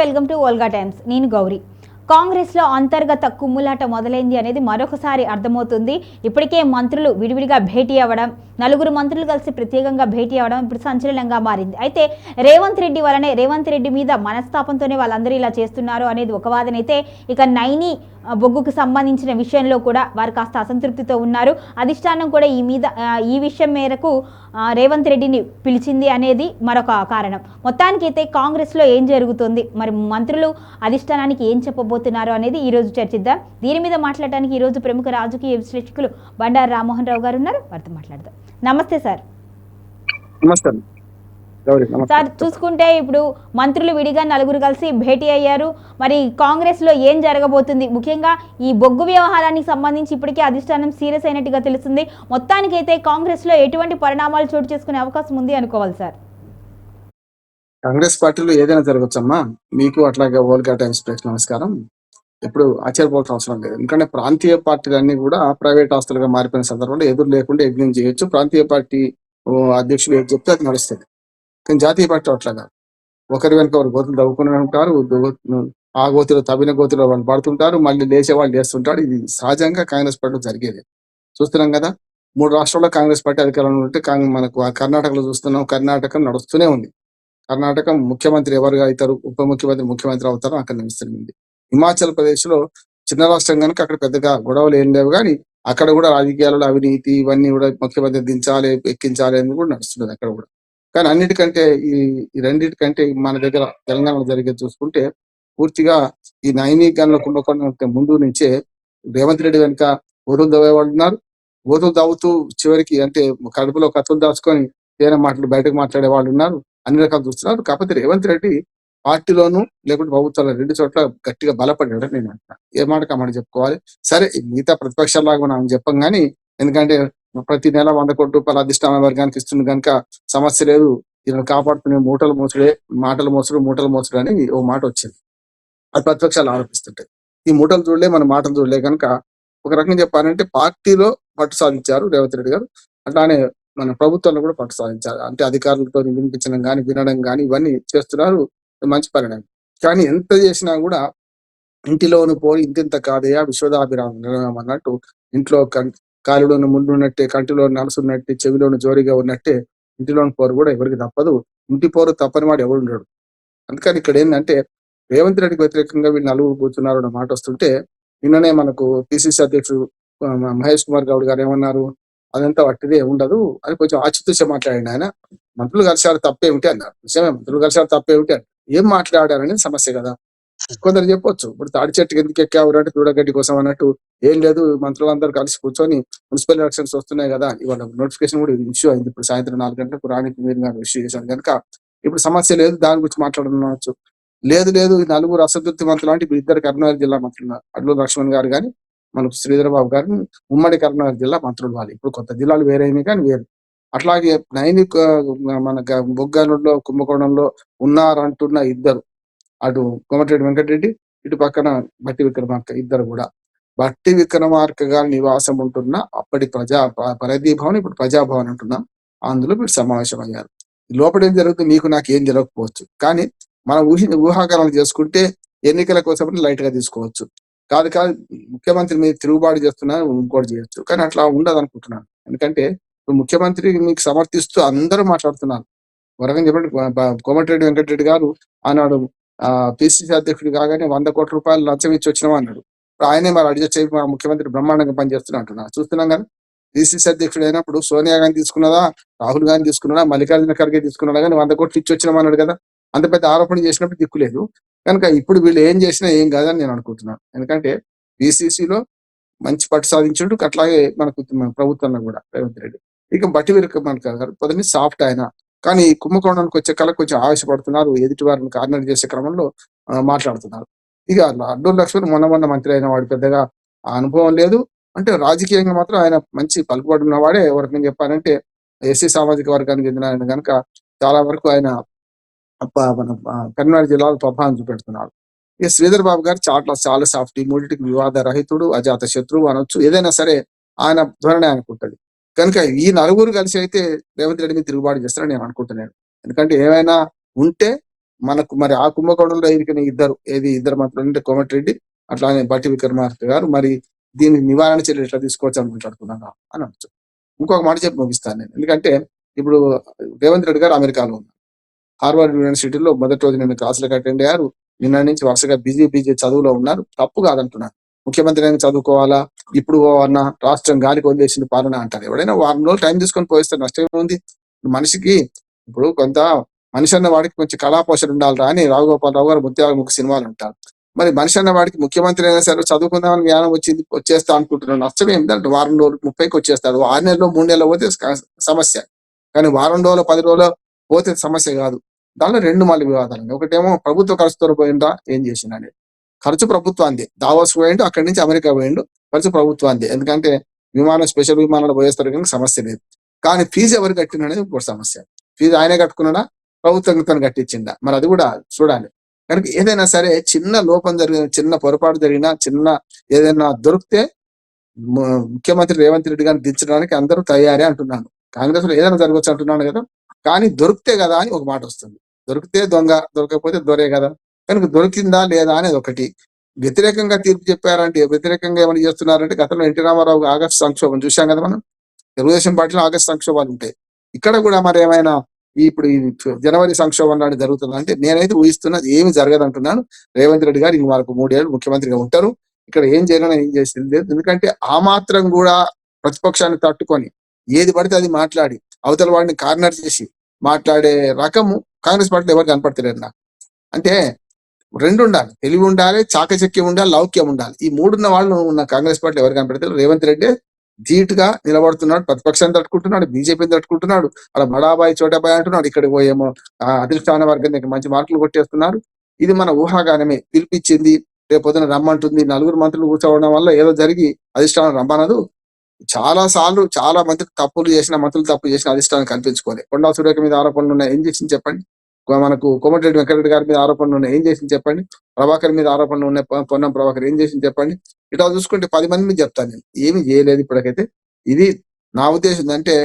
Welcome to Olga times. నేను గౌరీ. కాంగ్రెస్లో అంతర్గత కుమ్ములాట మొదలైంది అనేది మరొకసారి అర్థమవుతుంది. ఇప్పటికే మంత్రులు విడివిడిగా భేటీ అవ్వడం నలుగురు మంత్రులు కలిసి ప్రత్యేకంగా భేటీ అవ్వడం ఇప్పుడు సంచలనంగా మారింది. అయితే రేవంత్ రెడ్డి వలనే రేవంత్ రెడ్డి మీద మనస్తాపంతోనే వాళ్ళందరూ ఇలా చేస్తున్నారు అనేది ఒక వాదన అయితే ఇక నైని బొగ్గుకు సంబంధించిన విషయంలో కూడా వారు కాస్త అసంతృప్తితో ఉన్నారు. అధిష్టానం కూడా ఈ మీద ఈ విషయం మేరకు రేవంత్ రెడ్డిని పిలిచింది అనేది మరొక కారణం. మొత్తానికైతే కాంగ్రెస్లో ఏం జరుగుతుంది? మరి మంత్రులు అధిష్టానానికి ఏం చెప్పబోతున్నారు? అనేది ఈరోజు చర్చిద్దాం. దీని మీద మాట్లాడడానికి ఈరోజు ప్రముఖ రాజకీయ విశ్లేషకులు బండారు రామ్మోహన్ రావు గారు ఉన్నారు. వారితో మాట్లాడదాం. నమస్తే సార్. సార్ చూసుకుంటే ఇప్పుడు మంత్రులు విడిగా నలుగురు కలిసి భేటీ అయ్యారు. మరి కాంగ్రెస్లో ఏం జరగబోతుంది? ముఖ్యంగా ఈ బొగ్గు వ్యవహారానికి సంబంధించి ఇప్పటికే అధిష్టానం సీరియస్ అయినట్టుగా తెలుస్తుంది. మొత్తానికైతే కాంగ్రెస్లో ఎటువంటి పరిణామాలు చోటు చేసుకునే అవకాశం ఉంది అనుకోవాలి సార్. కాంగ్రెస్ పార్టీలో ఏదైనా జరగచ్చమ్మా? మీకు అట్లాగే ఓల్గా టైమ్స్ ప్రెస్ నమస్కారం. ఎప్పుడు ఆశ్చర్యపోవాల్సిన అవసరం లేదు. ఎందుకంటే ప్రాంతీయ పార్టీలన్నీ కూడా ప్రైవేట్ ఆస్తులుగా మారిపోయిన సందర్భంలో ఎదురు లేకుండా యజ్ఞం చేయొచ్చు. ప్రాంతీయ పార్టీ ఓ, అధ్యక్షులు ఏది చెప్తే అది నడుస్తుంది. కానీ జాతీయ పార్టీ అట్లా కాదు. ఒకరి వెనుక ఒకరు గోతులు తవ్వుకుని ఉంటారు. ఆ గోతిలో తవ్విన గోతిలో వాళ్ళు పడుతుంటారు. మళ్ళీ లేచే వాళ్ళు లేస్తుంటారు. ఇది సహజంగా కాంగ్రెస్ పార్టీలో జరిగేది. చూస్తున్నాం కదా? మూడు రాష్ట్రాల్లో కాంగ్రెస్ పార్టీ అధికారంలో ఉంటే కాంగ్- మనకు కర్ణాటకలో చూస్తున్నాం. కర్ణాటక నడుస్తూనే ఉంది. కర్ణాటక ముఖ్యమంత్రి ఎవరుగా అవుతారు ఉప ముఖ్యమంత్రి ముఖ్యమంత్రి అవుతారో అక్కడ నిలుస్తుంది హిమాచల్ ప్రదేశ్లో చిన్న రాష్ట్రం కనుక అక్కడ పెద్దగా గొడవలు ఏం లేవు కానీ అక్కడ కూడా రాజకీయాలలో అవినీతి ఇవన్నీ కూడా ముఖ్యమంత్రి దించాలి ఎక్కించాలి అని కూడా నడుస్తున్నది అక్కడ కూడా. కానీ అన్నిటికంటే ఈ రెండింటికంటే మన దగ్గర తెలంగాణలో జరిగే చూసుకుంటే పూర్తిగా ఈ నైనీకరణ కుంభకోణం ముందు నుంచే రేవంత్ రెడ్డి వెనుక ఓటులు దవ్వేవాళ్ళు ఉన్నారు. ఓటులు దవ్వుతూ చివరికి అంటే కడుపులో కత్తులు దాచుకొని తేనె మాటలు బయటకు మాట్లాడే వాళ్ళు ఉన్నారు. అన్ని రకాలు చూస్తున్నారు. కాకపోతే రేవంత్ రెడ్డి పార్టీలోను లేకుంటే ప్రభుత్వాలు రెండు చోట్ల గట్టిగా బలపడ్డాడు నేను అంటున్నా. ఏ మాట కమాట చెప్పుకోవాలి? సరే మిగతా ప్రతిపక్షాలాగా మనం చెప్పం కానీ ఎందుకంటే ప్రతి నెల వంద కోట్ల రూపాయలు అధిష్టాన వర్గానికి ఇస్తుంది కనుక సమస్య లేదు. ఈయన కాపాడుకునే మూటలు మోసుడే మాటలు మోసుడు మూటలు మోసుడు అని ఓ మాట వచ్చింది. అది ప్రతిపక్షాలు ఆరోపిస్తుంటాయి. ఈ మూటలు చూడలే మన మాటలు చూడలే కనుక ఒక రకంగా చెప్పాలంటే పార్టీలో పట్టు సాధించారు రేవంత్ రెడ్డి గారు. అట్లానే మన ప్రభుత్వంలో కూడా కొనసాగించాలి. అంటే అధికారులతో వినిపించడం కానీ వినడం కానీ ఇవన్నీ చేస్తున్నారు. మంచి పరిణామం. కానీ ఎంత చేసినా కూడా ఇంటిలోను పోయి ఇంతింత కాదయా విశ్వదాభిరామం అన్నట్టు ఇంట్లో కం- కాలులోను ముందు ఉన్నట్టే కంటిలో నలుసున్నట్టే చెవిలోను జోరిగా ఉన్నట్టే ఇంటిలోని పోరు కూడా ఎవరికి తప్పదు. ఇంటి పోరు తప్పని వాడు ఎవరు ఉండడు. అందుకని ఇక్కడ ఏంటంటే రేవంత్ రెడ్డికి వ్యతిరేకంగా వీళ్ళు నలుగురు కూర్చున్నారు అన్న మాట వస్తుంటే నిన్ననే మనకు పిసిసి అధ్యక్షుడు మహేష్ కుమార్ గౌడ్ గారు ఏమన్నారు? అదంతా వట్టిదే ఉండదు అని కొంచెం ఆచితూచే మాట్లాడండి ఆయన. మంత్రులు కలిసారు తప్పేమిటి అన్నారు. నిజమే మంత్రులు కలిసారు తప్పేమిటి అన్నారు. ఏం మాట్లాడారనేది సమస్య కదా. కొందరు చెప్పొచ్చు ఇప్పుడు తాడి చెట్టుకి ఎందుకు ఎక్కావు అంటే దూడగడ్డి కోసం అన్నట్టు. ఏం లేదు మంత్రులందరూ కలిసి కూర్చొని మున్సిపల్ ఎలక్షన్స్ వస్తున్నాయి కదా ఇవాళ నోటిఫికేషన్ కూడా ఇష్యూ అయింది. ఇప్పుడు సాయంత్రం నాలుగు గంటలకు రాణి మీరు గారు ఇష్యూ చేశాను కనుక ఇప్పుడు సమస్య లేదు దాని గురించి మాట్లాడవచ్చు లేదు లేదు నలుగురు అసంతృప్తి మంత్రులు అంటే ఇప్పుడు ఇద్దరు కర్నూలు జిల్లా మంత్రులు అడ్లూరు లక్ష్మణ్ గారు కానీ మనకు శ్రీధరబాబు గారు ఉమ్మడి కరీంనగర్ జిల్లా మంత్రులు వాళ్ళు ఇప్పుడు కొత్త జిల్లాలు వేరైనవి కానీ వేరు. అట్లాగే నైని మన గ- కుంభకోణంలో ఉన్నారంటున్న ఇద్దరు. అటు కోమటిరెడ్డి వెంకటరెడ్డి ఇటు పక్కన బట్టి విక్రమార్క ఇద్దరు కూడా. బట్టి విక్రమార్క గారి నివాసం ఉంటున్న అప్పటి ప్రజా ప- పరిధి భవన్ ఇప్పుడు ప్రజాభవన్ అంటున్నాం. అందులో మీరు సమావేశం అయ్యారు లోపల ఏం జరుగుతుంది? మీకు నాకు ఏం జరగకపోవచ్చు. కానీ మనం ఊహి ఊహాగానాలు చేసుకుంటే ఎన్నికల కోసం లైట్గా తీసుకోవచ్చు. కాదు కాదు. ముఖ్యమంత్రి మీద తిరుగుబాటు చేస్తున్నా ఇంకోటి చేయొచ్చు. కానీ అట్లా ఉండదు అనుకుంటున్నాను ఎందుకంటే ముఖ్యమంత్రి మీకు సమర్థిస్తూ అందరూ మాట్లాడుతున్నారు. వరకం చెప్పండి కోమటిరెడ్డి వెంకటరెడ్డి గారు ఆనాడు ఆ పిసిసి అధ్యక్షుడు కాగానే వంద కోట్ల రూపాయలు లంచం ఇచ్చి వచ్చినాం అన్నాడు. ఆయనే మరి అడ్జస్ట్ అయ్యి మా ముఖ్యమంత్రి బ్రహ్మాండంగా పనిచేస్తున్నా అంటున్నారు చూస్తున్నాం కదా పిసిసి అధ్యక్షుడు అయినప్పుడు సోనియా గాంధీ తీసుకున్నదా రాహుల్ గాంధీ తీసుకున్నాడా మల్లికార్జున ఖర్గే తీసుకున్నాడా కానీ వంద కోట్లు ఇచ్చి వచ్చినాం అన్నాడు కదా. అంత పెద్ద ఆరోపణ చేసినప్పుడు దిక్కులేదు కనుక ఇప్పుడు వీళ్ళు ఏం చేసినా ఏం కాదని నేను అనుకుంటున్నాను ఎందుకంటే బీసీసీలో మంచి పట్టు సాధించుడు అట్లాగే మనకు ప్రభుత్వంలో కూడా రేవంత్ రెడ్డి. ఇక బట్టి వీరక మనకు గారు పొద్దున్న సాఫ్ట్ ఆయన. కానీ కుంభకోణానికి వచ్చే కళ కొంచెం ఆవేశపడుతున్నారు ఎదుటి వారిని కార్నర్ చేసే క్రమంలో మాట్లాడుతున్నారు. ఇక అడ్డూరు లక్ష్మణ్ మొన్న మొన్న మంత్రి అయిన వాడు పెద్దగా ఆ అనుభవం లేదు. అంటే రాజకీయంగా మాత్రం ఆయన మంచి పలుకుబడి ఉన్నవాడే. నేను చెప్పానంటే ఎస్సీ సామాజిక వర్గానికి చెందిన ఆయన కనుక చాలా వరకు ఆయన మన ఆ, కరీంనగర్ జిల్లాలో ప్రభావం చూపెడుతున్నారు. ఈ శ్రీధర్ బాబు గారు చాలా చాలా సాఫ్ట్ ఈ మూడింటికి వివాద రహితుడు అజాత శత్రువు అనొచ్చు. ఏదైనా సరే ఆయన ధోరణి అనుకుంటది కనుక ఈ నలుగురు కలిసి అయితే రేవంత్ రెడ్డి మీద తిరుగుబాటు చేస్తారని నేను అనుకుంటున్నాను. ఎందుకంటే ఏమైనా ఉంటే మనకు మరి ఆ కుంభకోణంలో ఇరికిన ఇద్దరు ఏది ఇద్దరు మంత్రులు అంటే కోమటిరెడ్డి అట్లానే బట్టి విక్రమార్క గారు మరి దీని నివారణ చర్యలు ఎట్లా తీసుకోవచ్చు అని మాట్లాడుకున్నాను అని అనొచ్చు. ఇంకొక మాట చెప్పి ముగిస్తాను నేను. ఎందుకంటే ఇప్పుడు రేవంత్ రెడ్డి గారు అమెరికాలో ఉన్నారు. హార్వర్డ్ యూనివర్సిటీలో మొదటి రోజు నేను క్లాసులకు అటెండ్ అయ్యారు. నిన్న నుంచి వరుసగా బిజీ బిజీ చదువులో ఉన్నారు. తప్పు కాదంటున్నాను ముఖ్యమంత్రి అయినా చదువుకోవాలా? ఇప్పుడు పోవన్నా రాష్ట్రం గాలికి వదిలేసింది పాలన అంటారు. ఎవడైనా వారం రోజులు టైం తీసుకొని పోయిస్తే నష్టం ఏముంది? మనిషికి ఇప్పుడు కొంత మనిషి అన్న వాడికి కొంచెం కళాపోషణ ఉండాలిరా అని రావుగోపాలరావు గారు ముత్యాలముఖ సినిమాలు ఉంటారు. మరి మనిషి అన్న వాడికి ముఖ్యమంత్రి అయినా సరే చదువుకుందామని జ్ఞానం వచ్చింది వచ్చేస్తా అనుకుంటున్నాను నష్టం ఏంటంటే వారం రోజులు ముప్పైకి వచ్చేస్తాడు ఆరు నెలలో మూడు నెలలు పోతే సమస్య. కానీ వారం రోజులు పది రోజులు పోతే సమస్య కాదు. దానిలో రెండు మళ్ళీ వివాదాలు ఉన్నాయి. ఒకటేమో ప్రభుత్వ ఖర్చుతో పోయిందా ఏం చేసిందని. ఖర్చు ప్రభుత్వాంది దావోస్ పోయిండు అక్కడి నుంచి అమెరికా పోయిండు ఖర్చు ప్రభుత్వాంది ఎందుకంటే విమానం స్పెషల్ విమానాలు పోయేస్తారు కనుక సమస్య లేదు. కానీ ఫీజు ఎవరు కట్టిన అనేది ఇంకో సమస్య. ఫీజు ఆయనే కట్టుకున్నాడా? ప్రభుత్వం తను కట్టించిందా? మరి అది కూడా చూడాలి. కనుక ఏదైనా సరే చిన్న లోపం జరిగిన చిన్న పొరపాటు జరిగినా చిన్న ఏదైనా దొరికితే ముఖ్యమంత్రి రేవంత్ రెడ్డి గారిని దించడానికి అందరూ తయారే అంటున్నాను. కాంగ్రెస్లో ఏదైనా జరగవచ్చు అంటున్నాను కదా? కానీ దొరికితే కదా అని ఒక మాట వస్తుంది. దొరికితే దొంగ దొరకకపోతే దొరే కదా. కనుక దొరికిందా లేదా అనేది ఒకటి. వ్యతిరేకంగా తీర్పు చెప్పారంటే వ్యతిరేకంగా ఏమైనా చేస్తున్నారంటే గతంలో ఎన్టీ రామారావు ఆగస్టు సంక్షోభం చూశాం కదా మనం. తెలుగుదేశం పార్టీలో ఆగస్టు సంక్షోభాలు ఉంటాయి. ఇక్కడ కూడా మరి ఏమైనా ఇప్పుడు ఈ జనవరి సంక్షోభం లాంటి జరుగుతుంది అంటే నేనైతే ఊహిస్తున్నది ఏమి జరగదు అంటున్నాను రేవంత్ రెడ్డి గారు ఇంక మనకు మూడేళ్ళు ముఖ్యమంత్రిగా ఉంటారు. ఇక్కడ ఏం చేయాలని ఏం చేసింది లేదు. ఎందుకంటే ఆ మాత్రం కూడా ప్రతిపక్షాన్ని తట్టుకొని ఏది పడితే అది మాట్లాడి అవతల వాడిని కార్నర్ చేసి మాట్లాడే రకము కాంగ్రెస్ పార్టీలో ఎవరు కనపడతలేరు నాకు. అంటే రెండు ఉండాలి. తెలివి ఉండాలి చాకచక్యం ఉండాలి లౌక్యం ఉండాలి. ఈ మూడున్న వాళ్ళు ఉన్న కాంగ్రెస్ పార్టీలో ఎవరు కనపడతారు రేవంత్ రెడ్డి ధీటుగా నిలబడుతున్నాడు ప్రతిపక్షాన్ని తట్టుకుంటున్నాడు బీజేపీని తట్టుకుంటున్నాడు అలా బడాబాయి చోటాబాయి అంటున్నాడు ఇక్కడికి పోయేమో ఆ, అధిష్టాన వర్గం మంచి మార్కులు కొట్టేస్తున్నారు. ఇది మన ఊహాగానమే. పిలిపించింది రేపు పొద్దున రమ్మంటుంది నలుగురు మంత్రులు కూర్చోవడం వల్ల ఏదో జరిగి అధిష్టానం రమ్మనదు. చాలా సార్లు చాలా మంది తప్పులు చేసిన మంత్రులు తప్పు చేసిన అధిష్టానం కనిపించుకోలేదు కొండా సురేఖ మీద ఆరోపణలు ఉన్నాయి ఏం చేసింది చెప్పండి? మనకు కోమటిరెడ్డి వెంకటరెడ్డి గారి మీద ఆరోపణలు ఉన్నాయి ఏం చేసింది చెప్పండి? ప్రభాకర్ మీద ఆరోపణలు ఉన్నాయి పొన్నం ప్రభాకర్ ఏం చేసింది చెప్పండి? ఇట్లా చూసుకుంటే పది మంది మీద చెప్తాను నేను ఏమి చేయలేదు ఇప్పటికైతే. ఇది నా ఉద్దేశం అంటే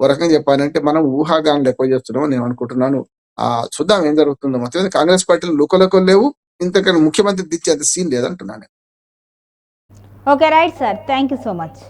ఒక రకంగా చెప్పాలంటే మనం ఊహాగానాలు ఎక్కువ చేస్తున్నాం నేను అనుకుంటున్నాను. ఆ చూద్దాం ఏం జరుగుతుందో. మొత్తం కాంగ్రెస్ పార్టీలు లుకలకు లేవు ఇంతకన్నా ముఖ్యమంత్రి దిచ్చేంత scene లేదంటున్నాను okay right sir thank you so much